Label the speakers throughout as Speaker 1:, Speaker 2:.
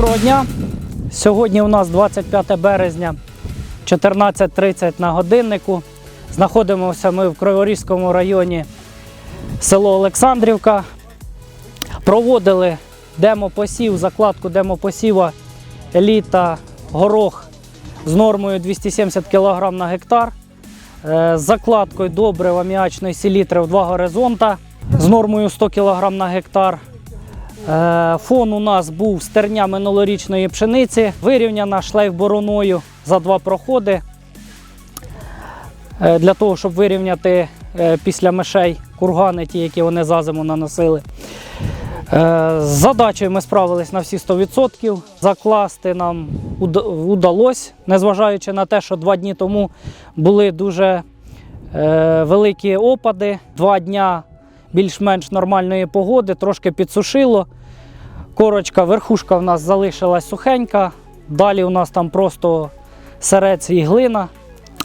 Speaker 1: Доброго дня! Сьогодні у нас 25 березня, 14.30 на годиннику. Знаходимося ми в Криворізькому районі село Олександрівка. Проводили демопосів, закладку демопосіва еліта горох з нормою 270 кг на гектар. Е, З закладкою добрив аміачної селітри в два горизонта з нормою 100 кг на гектар. Е, Фон у нас був стерня минулорічної пшениці, вирівняна шлейф-бороною за два проходи. Е, Для того, щоб вирівняти е, після мишей кургани, ті, які вони за зиму наносили. З задачею ми справились на всі 100%. Закласти нам вдалося, незважаючи на те, що два дні тому були дуже великі опади. Два дня більш-менш нормальної погоди, трошки підсушило. Корочка, верхушка в нас залишилась сухенька. Далі у нас там просто серець і глина.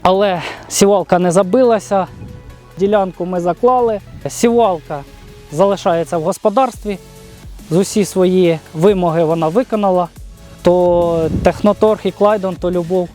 Speaker 1: Але сівалка не забилася. Ділянку ми заклали. Сівалка залишається в господарстві. З усі свої вимоги вона виконала. То Техноторг і Клайдон, то любов